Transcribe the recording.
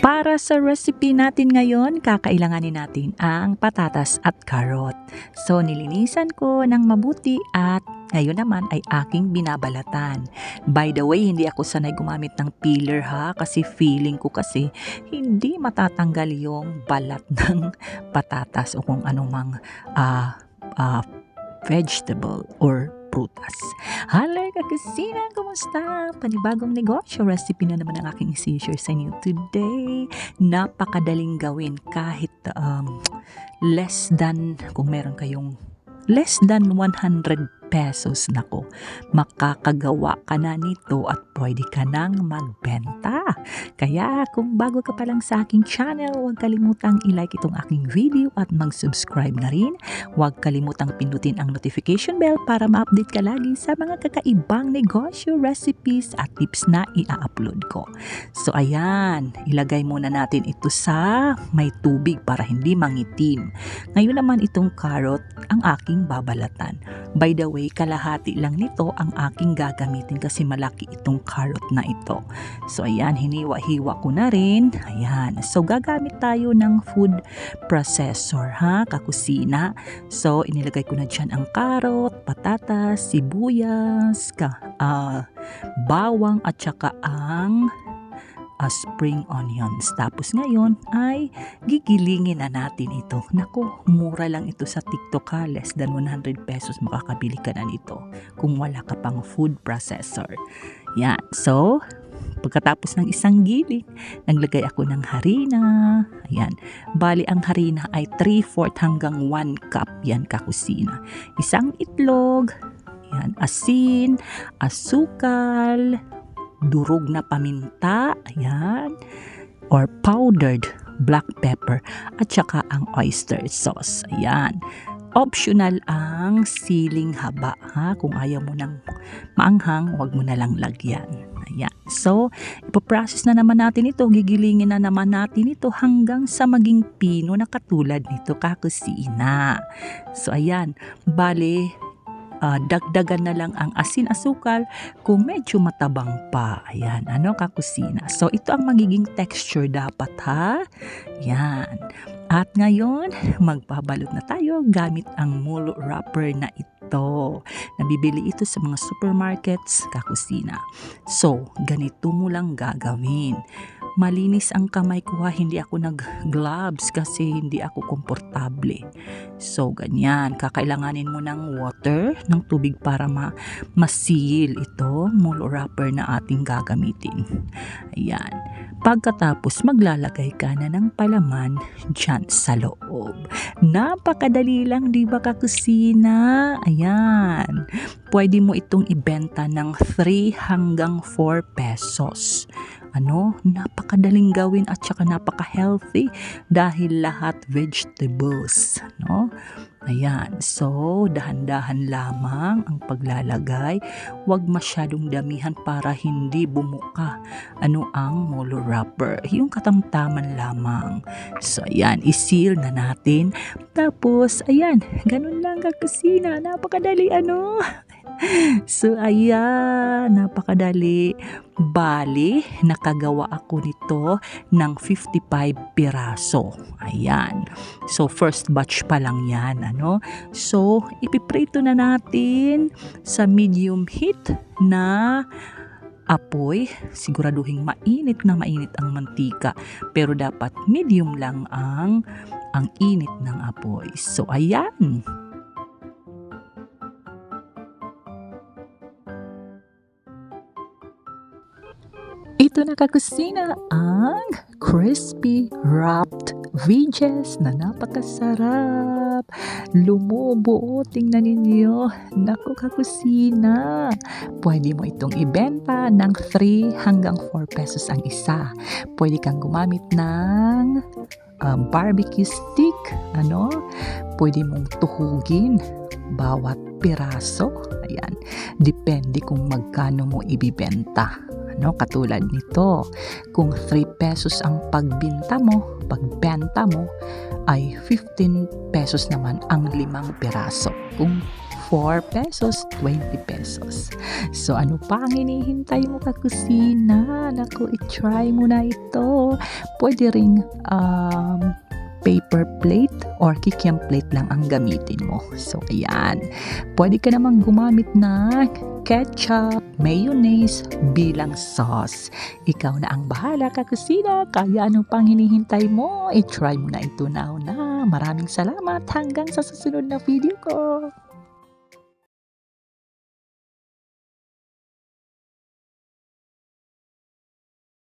Para sa recipe natin ngayon, kakailanganin natin ang patatas at carrot. So nilinisan ko ng mabuti at ngayon naman ay aking binabalatan. By the way, hindi ako sanay gumamit ng peeler ha kasi feeling ko kasi hindi matatanggal yung balat ng patatas o kung anumang uh, uh, vegetable or. Halay ka kusina, kumusta? Panibagong negosyo, recipe na naman ang aking isi-share sa inyo today. Napakadaling gawin kahit um, less than, kung meron kayong less than 100 pesos. Nako makakagawa ka na nito at pwede ka nang magbenta. Kaya kung bago ka pa lang sa aking channel huwag kalimutang i-like itong aking video at mag-subscribe na rin. Huwag kalimutang pindutin ang notification bell para ma-update ka lagi sa mga kakaibang negosyo recipes at tips na i-upload ko. So ayan ilagay muna natin ito sa may tubig para hindi mangitim. Ngayon naman itong carrot ang aking babalatan by the way kalahati lang nito ang aking gagamitin kasi malaki itong carrot na ito. So ayan, hiniwa-hiwa ko na rin. Ayan. So gagamit tayo ng food processor ha, kakusina. So inilagay ko na dyan ang carrot, patatas, sibuyas, ka, uh, bawang at saka ang uh, spring onions. Tapos ngayon ay gigilingin na natin ito. Nako, mura lang ito sa TikTok ha. Less than 100 pesos makakabili ka na nito kung wala ka pang food processor. Yan. So, Pagkatapos ng isang giling, naglagay ako ng harina. Ayan. Bali, ang harina ay 3-4 hanggang 1 cup. Yan, kakusina. Isang itlog. Yan, asin, asukal, durog na paminta, ayan, or powdered black pepper, at saka ang oyster sauce, ayan. Optional ang siling haba, ha? Kung ayaw mo ng maanghang, huwag mo na lang lagyan. Ayan. So, ipaprocess na naman natin ito, gigilingin na naman natin ito hanggang sa maging pino na katulad nito kakusina. So, ayan. Bale, uh, dagdagan na lang ang asin asukal kung medyo matabang pa. Ayan, ano kakusina. So ito ang magiging texture dapat ha. Yan. At ngayon, magbabalot na tayo gamit ang mulo wrapper na ito. Nabibili ito sa mga supermarkets, kakusina. So, ganito mo lang gagawin malinis ang kamay ko ha, hindi ako nag-gloves kasi hindi ako komportable. So, ganyan. Kakailanganin mo ng water, ng tubig para ma masil ito, mulo wrapper na ating gagamitin. Ayan. Pagkatapos, maglalagay ka na ng palaman dyan sa loob. Napakadali lang, di ba kakusina? Ayan. Pwede mo itong ibenta ng 3 hanggang 4 pesos ano, napakadaling gawin at saka napaka-healthy dahil lahat vegetables, no? Ayan, so dahan-dahan lamang ang paglalagay. Huwag masyadong damihan para hindi bumuka. Ano ang molo wrapper? Yung katamtaman lamang. So ayan, iseal na natin. Tapos, ayan, ganun lang kakusina. Napakadali ano. so ayan, napakadali. Bali, nakagawa ako nito ng 55 piraso. Ayan. So first batch pa lang yan, ano? So ipiprito na natin sa medium heat na apoy, siguraduhin mainit na mainit ang mantika, pero dapat medium lang ang ang init ng apoy. So ayan, Ito na kakusina ang crispy wrapped wedges na napakasarap. Lumubo, tingnan ninyo. Naku kakusina. Pwede mo itong ibenta ng 3 hanggang 4 pesos ang isa. Pwede kang gumamit ng um, barbecue stick. Ano? Pwede mong tuhugin bawat piraso. Ayan. Depende kung magkano mo ibibenta no? Katulad nito, kung 3 pesos ang pagbinta mo, pagbenta mo, ay 15 pesos naman ang limang piraso. Kung 4 pesos, 20 pesos. So ano pa ang hinihintay mo ka kusina? Naku, i-try mo na ito. Pwede ring um, paper plate or kikiam plate lang ang gamitin mo. So, ayan. Pwede ka namang gumamit na ketchup, mayonnaise bilang sauce. Ikaw na ang bahala ka kusina. Kaya ano pang hinihintay mo? I-try mo na ito now na. Maraming salamat. Hanggang sa susunod na video ko.